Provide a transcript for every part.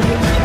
audio.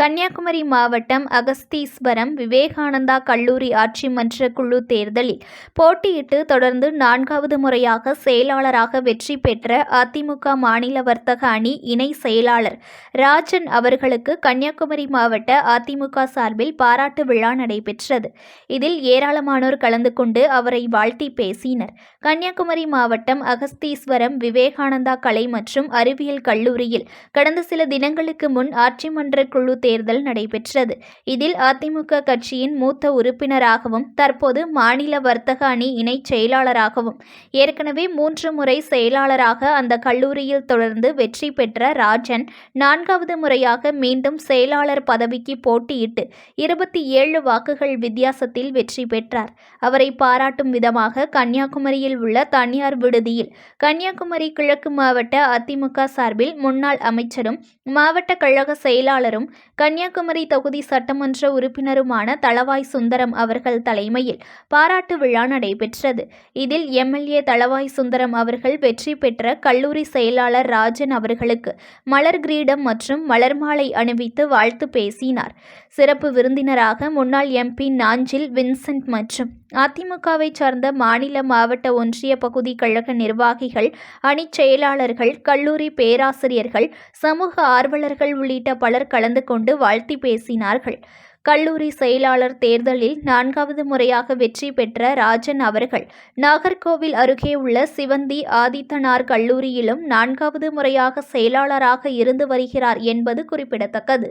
Kanyakumari மாவட்டம் அகஸ்தீஸ்வரம் விவேகானந்தா கல்லூரி ஆட்சி மன்ற குழு தேர்தலில் போட்டியிட்டு தொடர்ந்து நான்காவது முறையாக செயலாளராக வெற்றி பெற்ற அதிமுக மாநில வர்த்தக அணி இணை செயலாளர் ராஜன் அவர்களுக்கு கன்னியாகுமரி மாவட்ட அதிமுக சார்பில் பாராட்டு விழா நடைபெற்றது. இதில் ஏராளமானோர் கலந்து கொண்டு அவரை வாழ்த்தி பேசினர். கன்னியாகுமரி மாவட்டம் அகஸ்தீஸ்வரம் விவேகானந்தா கலை மற்றும் அறிவியல் கல்லூரியில் கடந்த சில தினங்களுக்கு முன் ஆட்சி மன்ற குழு தேர்தல் நடைபெற்றது. இதில் அதிமுக கட்சியின் மூத்த உறுப்பினராகவும் தற்போது மாநில வர்த்தக அணி இணைச் செயலாளராகவும் ஏற்கனவே மூன்று முறை செயலாளராக அந்த கல்லூரியில் தொடர்ந்து வெற்றி பெற்ற ராஜன் நான்காவது முறையாக மீண்டும் செயலாளர் பதவிக்கு போட்டியிட்டு இருபத்தி ஏழு வாக்குகள் வித்தியாசத்தில் வெற்றி பெற்றார். அவரை பாராட்டும் விதமாக கன்னியாகுமரியில் உள்ள தனியார் விடுதியில் கன்னியாகுமரி கிழக்கு மாவட்ட அதிமுக சார்பில் முன்னாள் அமைச்சரும் மாவட்ட கழக செயலாளரும் கன்னியாகுமரி தொகுதி சட்டமன்ற உறுப்பினருமான தளவாய் சுந்தரம் அவர்கள் தலைமையில் பாராட்டு விழா நடைபெற்றது. இதில் எம்எல்ஏ தளவாய் சுந்தரம் அவர்கள் வெற்றி பெற்ற கல்லூரி செயலாளர் ராஜன் அவர்களுக்கு மலர் கிரீடம் மற்றும் மலர் மாலை அணிவித்து வாழ்த்து பேசினார். சிறப்பு விருந்தினராக முன்னாள் எம்பி நாஞ்சில் வின்சென்ட் மற்றும் அதிமுகவை சார்ந்த மாநில மாவட்ட ஒன்றிய பகுதி கழக நிர்வாகிகள் அணிச் செயலாளர்கள் கல்லூரி பேராசிரியர்கள் சமூக ஆர்வலர்கள் உள்ளிட்ட பலர் கலந்து கொண்டு வாழ்த்தி பேசினார்கள். கல்லூரி செயலாளர் தேர்தலில் நான்காவது முறையாக வெற்றி பெற்ற ராஜன் அவர்கள் நாகர்கோவில் அருகே உள்ள சிவந்தி ஆதித்தனார் கல்லூரியிலும் நான்காவது முறையாக செயலாளராக இருந்து வருகிறார் என்பது குறிப்பிடத்தக்கது.